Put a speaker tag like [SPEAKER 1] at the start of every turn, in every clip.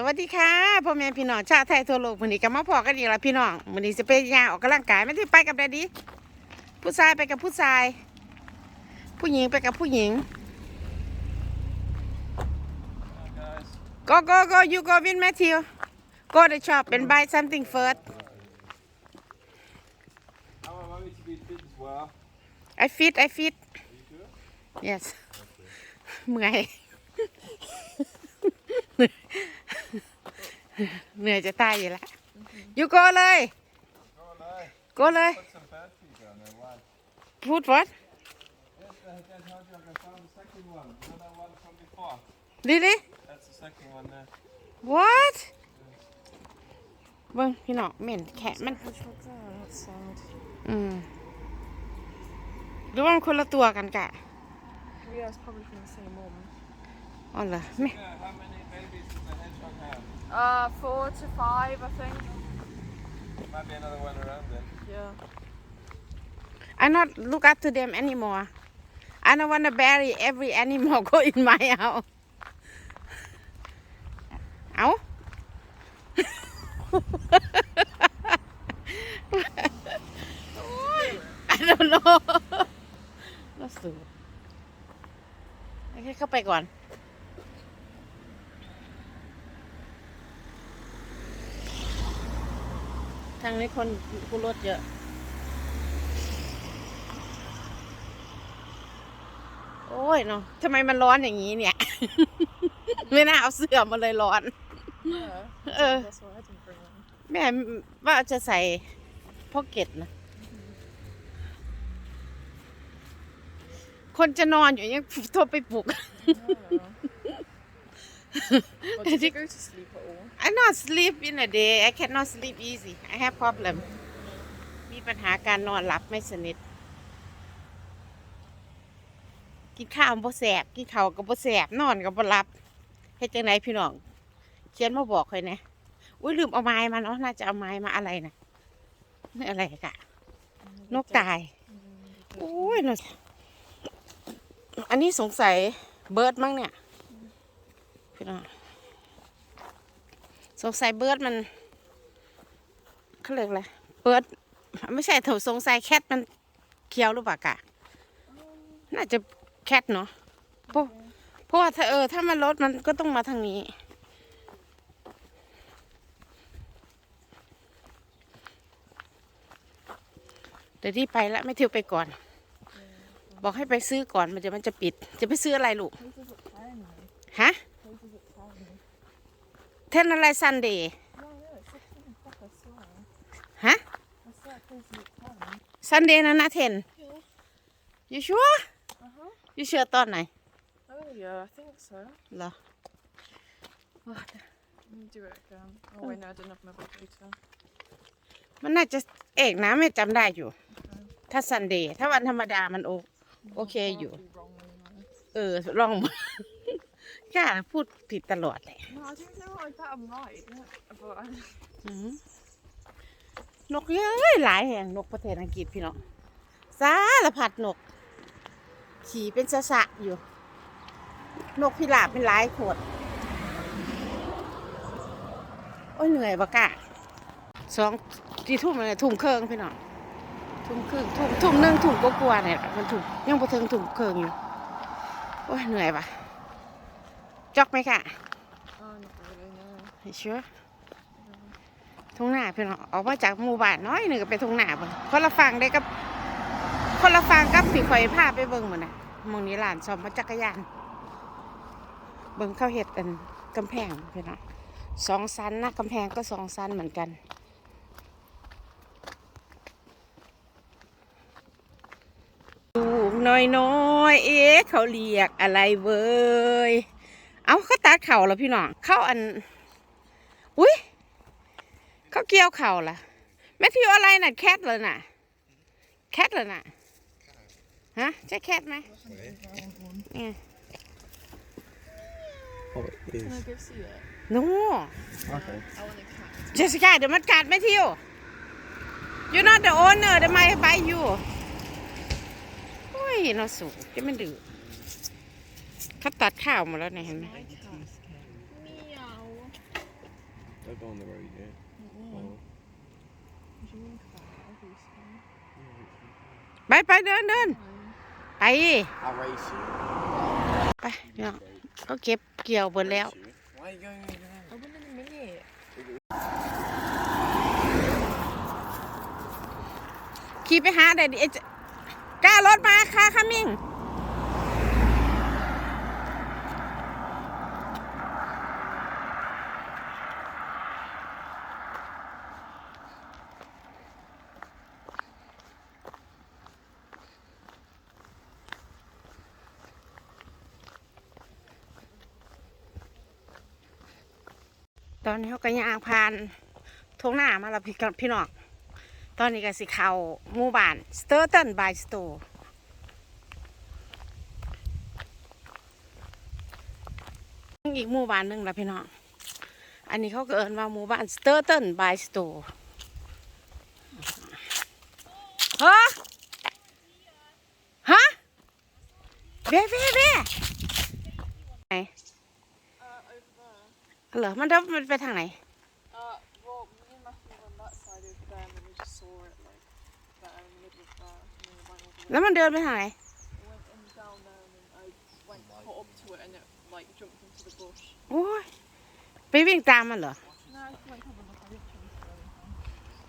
[SPEAKER 1] สวัสดีค่ะพ่อแม่พี่น้องชาวไทยทั่วโลกวันนี้ก็มาพอกันอีกแล้วพี่น้องวันนี้จะไปย่าออกกำลังกายไม่ได้ไปกับแดดดี้ผู้ชายไปกับผู้ชาย ผู้หญิงไปกับผู้หญิง go go go you go with Matthew go to shop and buy something first
[SPEAKER 2] I fit.
[SPEAKER 1] I fit yes เมื่อย เหนื่อยจะตายอยู่แล้ว you go เลย
[SPEAKER 2] Go on, eh?
[SPEAKER 1] go เลย
[SPEAKER 2] Put some bad feet on there. Why?
[SPEAKER 1] พูด what
[SPEAKER 2] Yes, I I told you I found the second one. You know that one from before?
[SPEAKER 1] really
[SPEAKER 2] That's the second one there.
[SPEAKER 1] what เบิ่งพี่น้องเหม็นแขะมัน
[SPEAKER 3] Hedgehog there, that's sad.
[SPEAKER 1] อืมหรือว่ามันคนละตัวกันกะ
[SPEAKER 3] Yeah, it's probably from the same mum.
[SPEAKER 1] อ๋อเหรอไม่
[SPEAKER 2] Yeah, how many babies does the hedgehog have?
[SPEAKER 3] Uh, four to five, I think.
[SPEAKER 2] Might be another one around then.
[SPEAKER 3] Yeah.
[SPEAKER 1] I not look up to them anymore I don't wanna bury every animal go in my house เอา I don't know น่าสูโอเคเข้าไปก่อน ทางนี้คนกูรถเยอะ โอ้ยเนาะทำไมมันร้อนอย่างนี้เนี่ย ไม่น่าเอาเสื้อมาเลยร้อน
[SPEAKER 3] Yeah.
[SPEAKER 1] Uh.
[SPEAKER 3] That's why I didn't bring one.
[SPEAKER 1] แม่ว่าจะใส่พ็อกเก็ตนะ คนจะนอนอยู่ยังโทรไปปลุก
[SPEAKER 3] Oh. well, did you go to sleep at all?
[SPEAKER 1] I not sleep in a day I cannot sleep easy I have problem มีปัญหาการนอนหลับไม่สนิท กินข้าวบ่แสบกินข้าวก็บ่แสบนอนก็บ่หลับเฮ็ดจังไดพี่น้อง เขียนมาบอกค่อยแหนะอุ้ยลืมเอาไม้มาเนาะน่าจะเอาไม้มาอะไรนะนี่อะไรกะ นกตายโอ้ยนกอันนี้สงสัยเบิร์ดมั้งเนี่ย พี่น้องสงสัยเบิร์ดมันเขาเรียกอะไรเบิร์ดไม่ใช่ถูกสงสัยแคทมันเคี้ยวหรือเปล่ากะน่าจะแคทเนาะเพราะเพราะว่าถ้าเออ ถ้ามันรถมันก็ต้องมาทางนี้เดี๋ยวที่ไปแล้วไม่เที่ยวไปก่อน บอกให้ไปซื้อก่อนมันจะมันจะปิด จะไปซื้ออะไรลูกฮะ เทนอะไรซันเดย์
[SPEAKER 3] No, no, it's at ten o'clock, I swear.
[SPEAKER 1] ฮะ
[SPEAKER 3] I swear places at ten.
[SPEAKER 1] ซันเดย์นะนะเทนยูชัว
[SPEAKER 3] Uh-huh.
[SPEAKER 1] ยูเชื่อตอนไหน
[SPEAKER 3] Oh, yeah, I think so.
[SPEAKER 1] เหรอ
[SPEAKER 3] Let me do it again. Oh, wait, no, I didn't have my computer.
[SPEAKER 1] มันน่าจะเอกนะไม่จำได้อยู่ ถ้าซันเดย์ถ้าวันธรรมดามันโอโอเคอยู่
[SPEAKER 3] Can't be wrong, though.
[SPEAKER 1] เออลอง มากล้าพูดผิดตลอดเลย
[SPEAKER 3] No, I don't know. I bet I'm right. Yeah, but I...
[SPEAKER 1] อืมนกเยอะหลายแห่งนกประเทศอังกฤษพี่น้องสารพัดนก ขี่เป็นสะสะอยู่ นกพิราบเป็นหลายขวดโอ้ยเหนื่อยบะกะสองที่ทุ่มเลยทุ่มเครื่องพี่น้องทุ่มครึ่งทุ่มทุ่มหนึ่งทุ่มก็กลัวาๆเนี่ยมันทุ่มยังพอถึงทุ่มเครื่องอยู่โอ้ยเหนื่อยปะ จอกไหมค่ะ
[SPEAKER 3] Oh, not really, no.
[SPEAKER 1] เชื่อทุ่งนาพี่น้องออกมาจากหมู่บ้านน้อยหนึ่งก็ไปทุ่งนาเบิ่งคนละฟังได้กับ คนละฟังกับสีข่อยพาไปเบิ่งหมดน่ะหมองนี้หลานซ้อมมาจักรยาน เบิ่งเข้าเห็ดอันกำแพงพี่น้องสองชั้นนะกำแพงก็สองชั้นเหมือนกันลูกน้อยน้อยๆ เอ๊ะเขาเรียกอะไรเว้ย เอาเขาตัดเข่าแล้วพี่น้อง เข้าอัน อุ้ยเขาเกี่ยวเข่าล่ะแมทธิวอะไรน่ะแคทเลยน่ะ แคทเลยน่ะ ฮะ ใช่แคทไหมเนี่ย
[SPEAKER 2] Oh, it
[SPEAKER 3] Can I go see it?
[SPEAKER 1] โน่
[SPEAKER 2] Okay.
[SPEAKER 3] I want a cat.
[SPEAKER 1] เจสสิก้าเดี๋ยวมันกัดแมทธิว you not the owner ทำไมไปอยู่โอ้ยน่าสูงจะมันดื้อ เขาตัดข้าวหมาแล้วเนี่ยเห็นไหม
[SPEAKER 3] My cat. Meow.
[SPEAKER 2] Don't go on the road yet.
[SPEAKER 3] Mm-mm.
[SPEAKER 2] Oh.
[SPEAKER 3] You should walk that, obviously.
[SPEAKER 1] ไปไปเดินเดิน
[SPEAKER 3] Um,
[SPEAKER 1] ไป
[SPEAKER 2] I'll race you.
[SPEAKER 1] ไปพี่น้องเขาเก็บเกี่ยวหมดแล้ว
[SPEAKER 2] Race you. Why are you going over there?
[SPEAKER 3] I win in a minute.
[SPEAKER 1] ขี่ไปหาเด็ดดิกล้ารถมาค่ะคัมมิง ตอนนี้เขาก็ย่างผ่านทงหน้ามาแล้วพี่พี่น้องตอนนี้ก็สิเข้าหมู่บ้านสเตอร์ตันบายสโตอีกหมู่บ้านหนึ่งละพี่น้อง อันนี้เขาก็เอินว่าหมู่บ้านสเตอร์ตันบายสโตฮะฮะเบ้เบ้เบ้ไหน เหรอ มันเดินมันไปทางไหน
[SPEAKER 3] Uh, well, me and Matthew were on that side over there, and then we just saw it like there in the middle of there, and then we went all the way.
[SPEAKER 1] แล้วมันเดินไปทางไหน
[SPEAKER 3] We went in down there, and then I went caught up to it, and it like jumped into the bush.
[SPEAKER 1] โอ้ยไปวิ่งตามมันเหรอ
[SPEAKER 3] No, I went have a look. I didn't chase it or anything.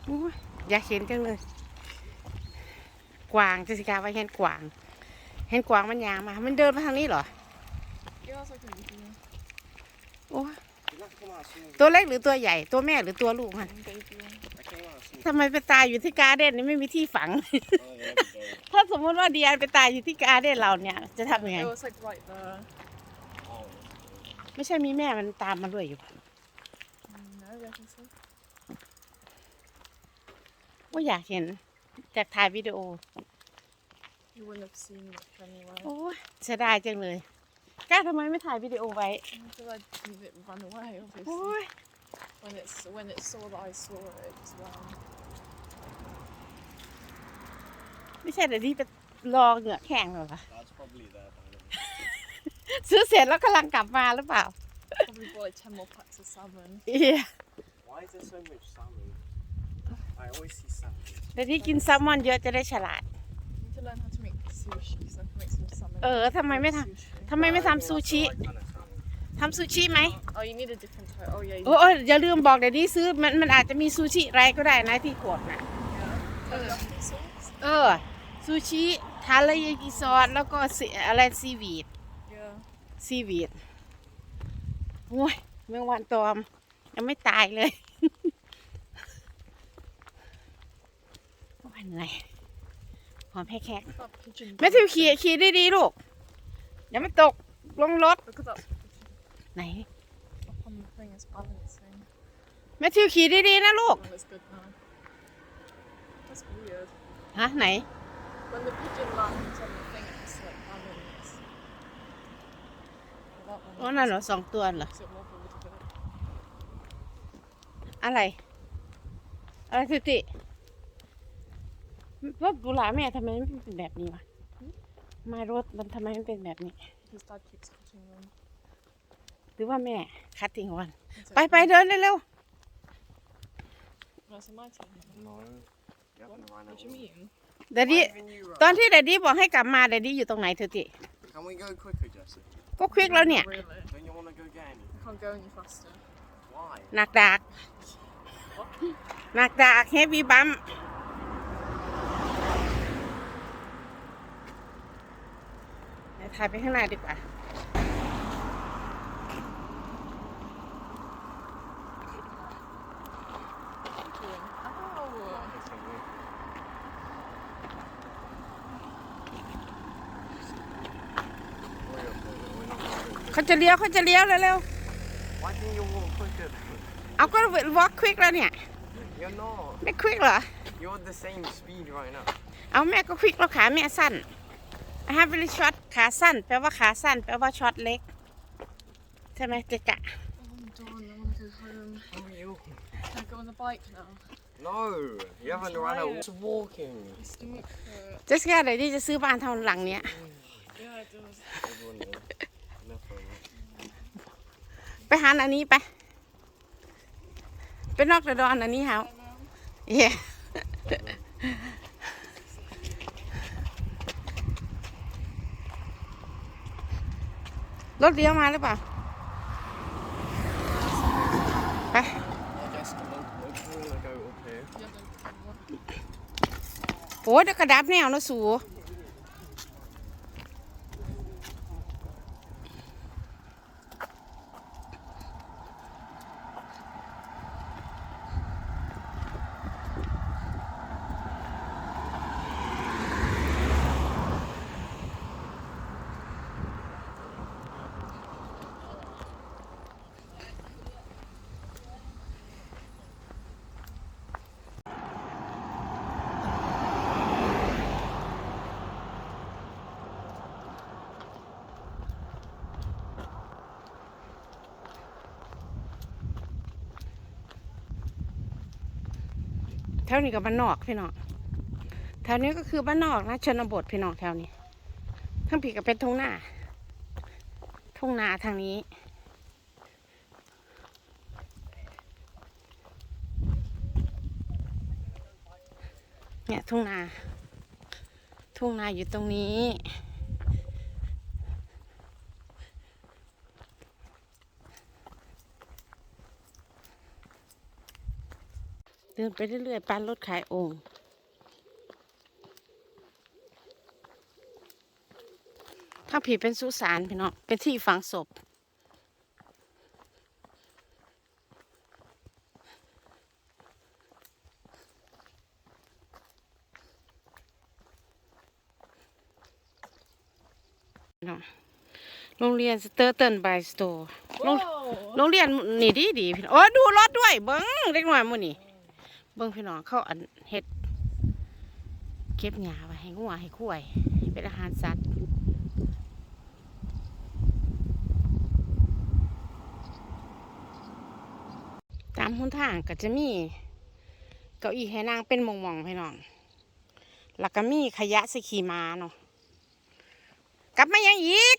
[SPEAKER 1] โอ้ยอยากเห็นจังเลย กวางจะสิกาว่าเห็นกวาง เห็นกวางมันยางมา มันเดินมาทางนี้เหรอ
[SPEAKER 3] Yeah, I was like, "Are you
[SPEAKER 1] โอ้ย
[SPEAKER 2] Did that come out soon?
[SPEAKER 1] ตัวเล็กหรือตัวใหญ่ ตัวแม่หรือตัวลูกมัน
[SPEAKER 3] doing, baby?"
[SPEAKER 2] I came out soon.
[SPEAKER 1] ทำไมไปตายอยู่ที่การ์เด้นนี่ไม่มีที่ฝัง
[SPEAKER 2] Oh, yeah, there we go.
[SPEAKER 1] ถ้าสมมติว่าเดียนไปตายอยู่ที่การ์เด้นเราเนี่ย จะทำยังไง
[SPEAKER 3] It was like right there.
[SPEAKER 2] Oh,
[SPEAKER 1] ไม่ใช่มีแม่มันตามมาด้วยอยู่
[SPEAKER 3] Mm, No, I reckon so.
[SPEAKER 1] ว่าอยากเห็นจากถ่ายวิดีโอ
[SPEAKER 3] You wouldn't have seen much anyway.
[SPEAKER 1] โอ้ยเสียดายจังเลย ก้าทำไมไม่ถ่ายวิดีโอไว้
[SPEAKER 3] Until I it ran away,
[SPEAKER 1] โอ้
[SPEAKER 3] obviously.
[SPEAKER 1] ย
[SPEAKER 3] When it's when it saw that I saw it, it just ran.
[SPEAKER 1] ไม่ใช่เดี๋ยวนี้ไปรอเหงือกแข็งเหรอวะ
[SPEAKER 2] that's probably there by now.
[SPEAKER 1] ซื้อเสร็จแล้วกำลังกลับมาหรือเปล่า
[SPEAKER 3] Probably bought like ten more packs of salmon.
[SPEAKER 1] เอีย
[SPEAKER 2] Why is there so much salmon? I always see salmon.
[SPEAKER 1] เดี๋ยวนี้กินแซลมอนเยอะจะได้ฉลาด
[SPEAKER 3] need to learn how to make sushi so I can make some salmon.
[SPEAKER 1] เออทำไมไม่ท
[SPEAKER 3] sushi. ำ
[SPEAKER 1] ทำไมไม่ทำซูชิ
[SPEAKER 2] Right kind of salmon.
[SPEAKER 1] ทำซูชิไหม
[SPEAKER 3] Oh, you need a different type. Oh yeah. You
[SPEAKER 1] โอ้โอ้อย่าลืมบอกเดี๋ยวนี้ซื้อมันมันอาจจะมีซูชิอะไรก็ได้นะที่ขวดนะ
[SPEAKER 3] need teriyaki sauce.
[SPEAKER 1] เออ ซูชิทาระยากิซอสแล้วก็ซีอะไรซีวีด
[SPEAKER 3] Yeah.
[SPEAKER 1] ซีวีดโอ้ยเมื่อวันตอม ยังไม่ตายเลยวันไหนหอมแค่แค่
[SPEAKER 3] That pigeon.
[SPEAKER 1] แม่ทิวขี่ขี่ดีๆลูก อย่าไม่ตกลงรถ
[SPEAKER 3] Look at that.
[SPEAKER 1] ไหน
[SPEAKER 3] Up on the thing is balancing.
[SPEAKER 1] แม่ทิวขี่ดีๆนะลูก
[SPEAKER 3] Oh, that's good now. That's weird.
[SPEAKER 1] ฮะไหน
[SPEAKER 3] When the pigeon lands on the thing, it's like balance. Well, that one
[SPEAKER 1] โอ้นั่นเหรอสองตัวเหรอ
[SPEAKER 3] makes it wobble a little bit.
[SPEAKER 1] อะไรอะไรทิติรถบุหลาแม่ทำไมมันเป็นแบบนี้วะ มารถมันทำไมมันเป็นแบบนี้
[SPEAKER 3] His dad keeps cutting them.
[SPEAKER 1] หรือว่าแม่คัดทิ้งวัน
[SPEAKER 3] It's
[SPEAKER 1] ไปไป
[SPEAKER 3] okay.
[SPEAKER 1] เดินเร็ว
[SPEAKER 3] That's my turn.
[SPEAKER 2] No. You haven't run
[SPEAKER 3] What
[SPEAKER 2] out.
[SPEAKER 3] do you mean?
[SPEAKER 1] ๆเดดดี้
[SPEAKER 2] Why haven't you run?
[SPEAKER 1] ตอนที่เดดดี้บอกให้กลับมาเดดดี้อยู่ตรงไหนเธอติ
[SPEAKER 2] Can we go quicker, Jesse?
[SPEAKER 1] ก็ควิกแล้วเนี่ย
[SPEAKER 3] Not really.
[SPEAKER 2] Don't you want to go get any?
[SPEAKER 3] I can't go any faster.
[SPEAKER 2] Why?
[SPEAKER 1] หนักดากหนักดากเฮฟวี่บัมเดี๋ยว ถ่ายไปข้างหน้าดีกว่า
[SPEAKER 3] Ow!
[SPEAKER 1] เขาจะเลี้ยวเขาจะเลี้ยวเร็ว
[SPEAKER 2] Why didn't you walk quicker?
[SPEAKER 1] ๆเอาก็วอล์กควิกแล้วเนี่ย
[SPEAKER 2] You're not.
[SPEAKER 1] ไม่ควิกเหรอ
[SPEAKER 2] You're the same speed right now.
[SPEAKER 1] เอาแม่ก็ควิกแล้วขาแม่สั้น I have very short ขาสั้น แปลว่าขาสั้น แปลว่าช็อตเล็ก ใช่ไหมเจ๊กะ
[SPEAKER 3] I'm done. I want to go home.
[SPEAKER 2] How are you?
[SPEAKER 3] Can I go on the bike now?
[SPEAKER 2] No, you haven't run out.
[SPEAKER 3] tired.
[SPEAKER 2] Just walking.
[SPEAKER 3] My stomach hurts.
[SPEAKER 1] เจสก้าเดี๋ยวนี้จะซื้อบ้านเท่าหลังเนี้ย
[SPEAKER 3] Yeah, it does.
[SPEAKER 2] Everyone knows. Enough of it.
[SPEAKER 1] ไปหาอันนี้ไปเป็นนอกระดอนอันนี้เฮาเรถเลี้ยวมาหรือเปล่า ไป โอ้ยเดี๋ยวกระดับแนวนะสู แถวนี้กับบ้านนอกพี่น้องแถวนี้ก็คือบ้านนอกนะชนบทพี่น้องแถวนี้ทั้งผีก็เป็นทุ่งนาทุ่งนาทางนี้เนี่ยทุ่งนา ทุ่งนาอยู่ตรงนี้ เดินไปเรื่อยๆปานรถขายโองค์ถ้าผีเป็นสุสานพี่น้องเป็นที่ฝังศพพี่น้องโรงเรียนสเตอร์เตินบายสโตร์โรงเรียนนี่ดีดีพี่น้องโอ้ยดูรถด้วยเบิ้งเล็กน้อยมื้อนี่ เบิ้งพี่น้องเขาอันเฮ็ดเก็บหญ้าไว้ให้งัวให้ควายเป็นอาหารสัตว์ตามหนทางก็จะมีเก้าอี้ให้นางเป็นหมองพี่น้องแล้วก็มีขยะสิขี่ม้าเนาะกลับมายังอีก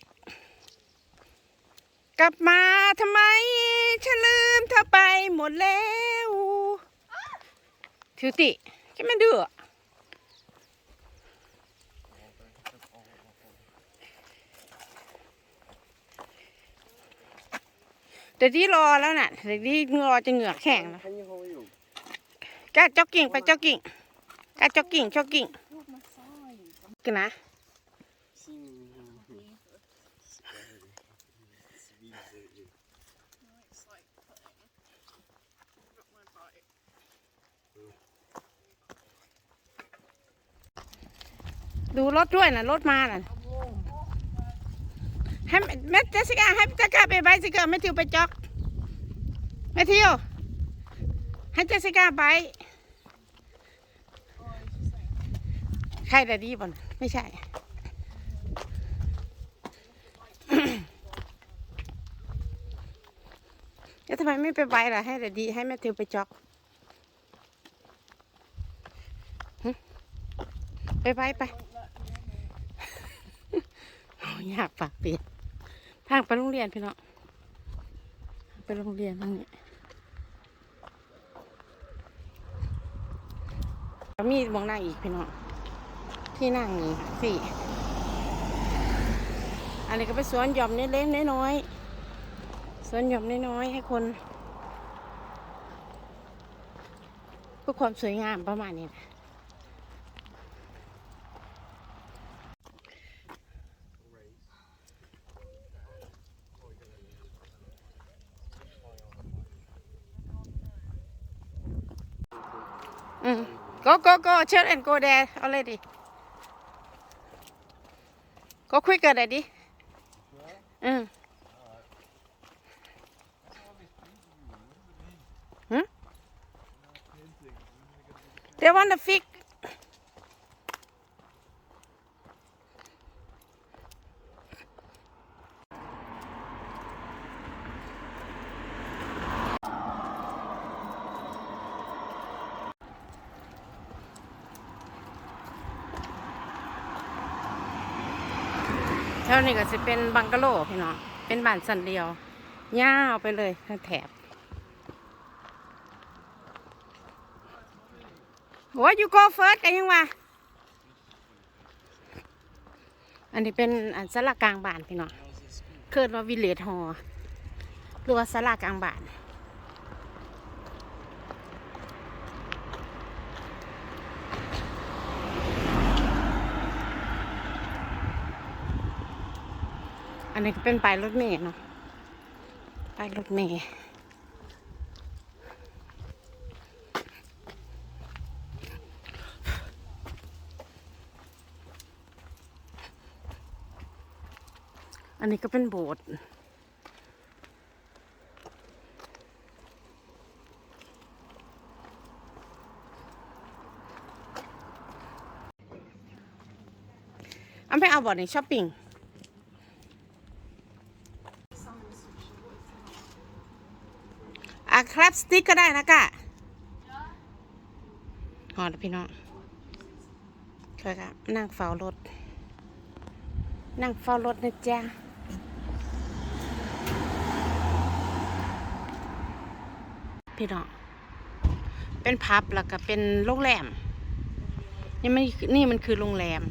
[SPEAKER 1] กลับมาทำไมฉันลืมเธอไปหมดแล้ว ถือติแค่มันดื้อเดี๋ยวที่รอแล้วน่ะเดี๋ยวที่รอจะเหงือกแข็งแล้ว
[SPEAKER 2] Can you hurry up?
[SPEAKER 1] ก้าจ็อกกิ้งไปจ็อกกิ้งก้าจ็อกกิ้งจ็อกกิ้งกันนะ
[SPEAKER 3] It's like putting. I've got my bike.
[SPEAKER 1] ดูรถด้วยนะรถมาน่ะให้แม่เจสิก้าให้เจสิก้าไปไบสิกอร์แม่ทิวไปจ็อกแม่ทิวให้เจสิก้าไปใช่แต่ดีบ่นไม่ใช่แล้วทำไมไม่ไปไบล่ะให้แต่ดี ให้แม่ทิวไปจ็อกไปไบไป อยากปากเปลี่ยนทางไปโรงเรียนพี่น้องไปโรงเรียนทางนี้มีมองนั่งอีกพี่น้องที่นั่งนี่สี่อันนี้ก็เป็นสวนหย่อมเล็กๆน้อยๆสวนหย่อมน้อยๆให้คนเพื่อความสวยงามประมาณนี้นะ Go, go, go. Children, go there already. Go quicker, Daddy. Mm. Hmm? They want to fix. วนี้ก็จะเป็นบังกะโลพี่น้อง เป็นบ้านสันเดียวยาวไปเลยแถบโอ้ยูโกเฟิร์สกันยังวะอันนี้เป็นอันสลากลางบ้านพี่น้องเกิดว่าวิเลจฮอหรือว่าสลากลางบ้าน อันนี้ก็เป็นป้ายรถเมล์เนาะป้ายรถเมล์อันนี้ก็เป็นโบสถ์อันไปเอาบอร์ดในช้อปปิ้ง อะครับสติ๊กก็ได้นะกะหอดพี่น้องเคยครับนั่งเฝ้ารถ นั่งเฝ้ารถนะจ๊ะพี่น้องเป็นพับแล้วก็เป็นโรงแรม นี่มันนี่มันคือโรงแรม